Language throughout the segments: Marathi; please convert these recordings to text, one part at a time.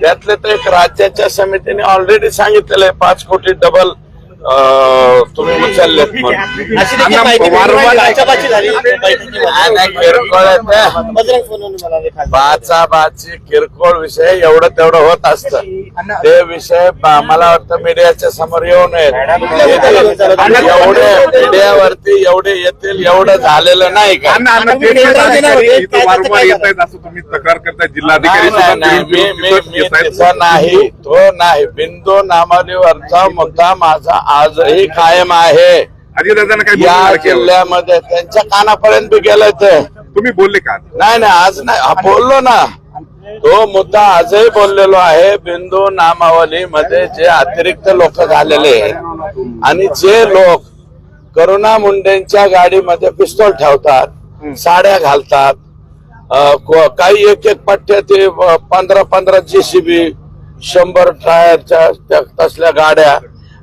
त्यातले तर एक राज्याच्या समितीने ऑलरेडी सांगितलेलं आहे पाच कोटी डबल तुम्ही उचललेत नाही, किरकोळ विषय एवढं तेवढं होत असत. ते विषय ब- मला वाटतं मीडियाच्या समोर येऊ नयेत. आणि एवढे मीडियावरती एवढे येतील एवढं झालेलं नाही का? तुम्ही वारंवार येत आहेत असं तक्रार करताय. जिल्हाधिकारी नाही, तो नाही. बिंदू नामावलीवरचा मुद्दा माझा आजही कायम आहे. अजितदादांना काय या? जिल्ह्यामध्ये त्यांच्या कानापर्यंत बी गेलंय ते. तुम्ही बोलले का? नाही नाही आज नाही. हा, बोललो ना. तो मुद्दा आजही बोललेलो आहे. बिंदू नामावली मध्ये जे अतिरिक्त लोक झालेले आहेत आणि जे लोक करुणा मुंडेंच्या गाडीमध्ये पिस्तोल ठेवतात साड्या घालतात अ, को- काही एक एक पट्ट्या ते अ, पंधरा पंधरा जेसीबी शंभर टायरच्या त्या तसल्या गाड्या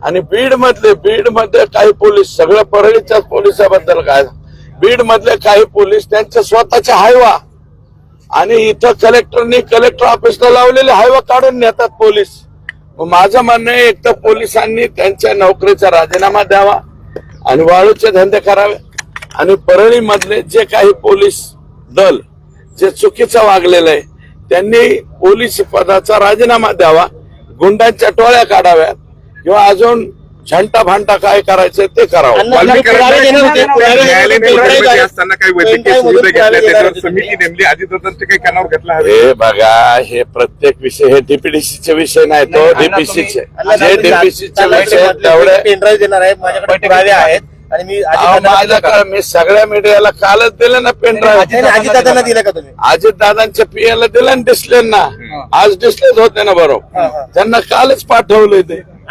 आणि बीड मधले बीडमध्ये काही पोलीस सगळं परळीच्या पोलिसाबद्दल काय? बीड मधले काही पोलीस त्यांच्या स्वतःच्या हायवा. आणि इथं कलेक्टरनी कलेक्टर ऑफिसला लावलेले हायवा काढून नेतात पोलीस. माझं म्हणणं आहे एक तर पोलिसांनी त्यांच्या नोकरीचा राजीनामा द्यावा आणि वाळूचे धंदे करावे. आणि परळी मधले जे काही पोलीस दल जे चुकीचं वागलेलं आहे त्यांनी पोलीस पदाचा राजीनामा द्यावा गुंडांच्या टोळ्या काढाव्यात किंवा अजून छंटा भांटा काय करायचं ते करावं. हे बघा हे प्रत्येक विषय हे डीपीडीसीचे विषय नाही तो डीपीसीचे जे डीपीसीचे विषय तेवढे पेनड्राईव्ह देणार आहे माझ्याकडे पुरावे आहेत आणि मी? माझ्याकडे सगळ्या मीडियाला कालच दिलं ना पेन ड्राईव्ह नाही, नाही, अजितदादांना दिलं का तुम्ही? अजित दादांच्या पीएला दिलं ना डिस्प्ले ना. आज डिस्प्लेच होते ना. बरोबर. त्यांना कालच पाठवले ते.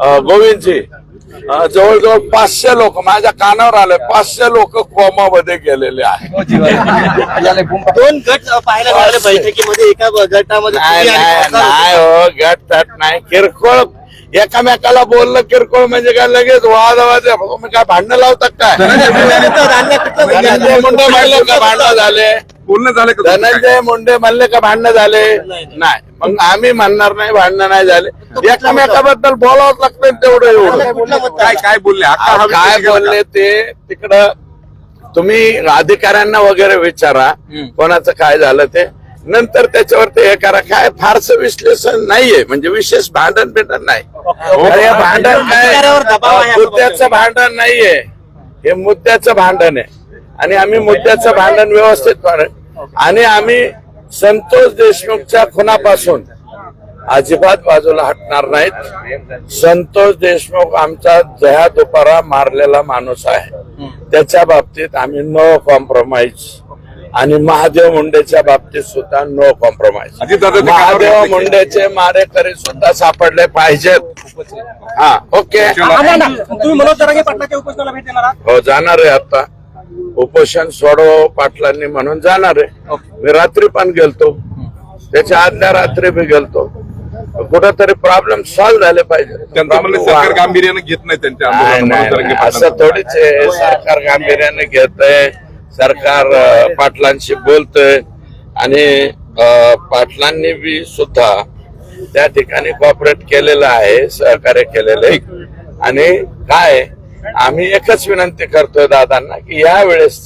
गोविंदजी अं, जवळजवळ पाचशे लोक माझ्या कानावर आले पाचशे लोक कोमामध्ये गेलेले आहेत. दोन गट अ, पाहायला मिळाले बैठकीमध्ये एका गटामध्ये नाही हो गट तट नाही. किरकोळ एकामेकाला बोललं किरकोळ म्हणजे काय लगेच वाद वाद तुम्ही काय भांडणं लावतात काय? का भांडणं झाले. बोलणं झालं का? धनंजय मुंडे म्हणले का भांडणं झाले? नाही मग आम्ही म्हणणार नाही भांडणं नाही झाले. एकामेकाबद्दल बोलावंच लागतं तेवढं एवढं. काय काय बोलले? हवी काय? बोलले ते? तिकडं तुम्ही अधिकाऱ्यांना वगैरे विचारा. कोणाचं काय झालं ते. नंतर त्याच्यावरती हे करा. काय फारसं विश्लेषण नाहीये. म्हणजे विशेष भांडण बिंडण नाही. हे भांडण काय? मुद्द्याचं भांडण नाहीये. हे मुद्द्याचं भांडण आहे. आणि आम्ही मुद्द्याचं भांडण व्यवस्थित. आणि आम्ही संतोष देशमुखच्या खुनापासून अजिबात बाजूला हटणार नाहीत. संतोष देशमुख आमचा जया दुपारा मारलेला माणूस आहे. त्याच्या बाबतीत आम्ही नो कॉम्प्रोमाइज आणि महादेव मुंडेच्या बाबतीत सुद्धा नो कॉम्प्रोमाइज महादेव मुंडेचे मारेकरी सुद्धा सापडले पाहिजेत. हा ओके. तुम्ही मनोज जरांगे पाटलाच्या उपोषणाला भेट देणार हो जाणार आहे आता. उपोषण सोडव पाटलांनी म्हणून जाणार आहे. मी रात्री पण गेलतो. त्याच्या आदल्या रात्री बी गेलतो. कुठेतरी प्रॉब्लेम सॉल्व्ह झाले पाहिजे. सरकार गांभीर्यानं घेत नाही त्यांच्या. असं. थोडीच आहे. सरकार गांभीर्याने घेत आहे सरकार पाटलांशी बोलतय. आणि पाटलांनी बी सुद्धा त्या ठिकाणी कॉपरेट केलेलं आहे सहकार्य केलेलं आहे. आणि काय आम्ही एकच विनंती करतोय दादांना की या वेळेस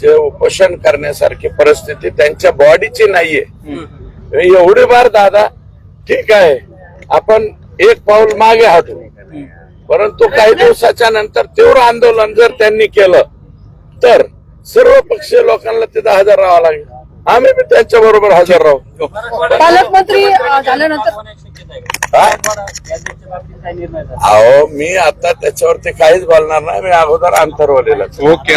जे उपोषण करण्यासारखी परिस्थिती त्यांच्या बॉडीची नाहीये. एवढी बार दादा ठीक आहे आपण एक पाऊल मागे हटू परंतु काही दिवसाच्या नंतर तीव्र आंदोलन जर त्यांनी केलं तर सर्व पक्षीय लोकांना तिथं हजर राहावं लागेल. आम्ही बी त्यांच्या बरोबर हजर राहू. पालकमंत्री झाल्यानंतर? अहो मी आता त्याच्यावरती काहीच बोलणार नाही. मी अगोदर अंतरवलेलं ओके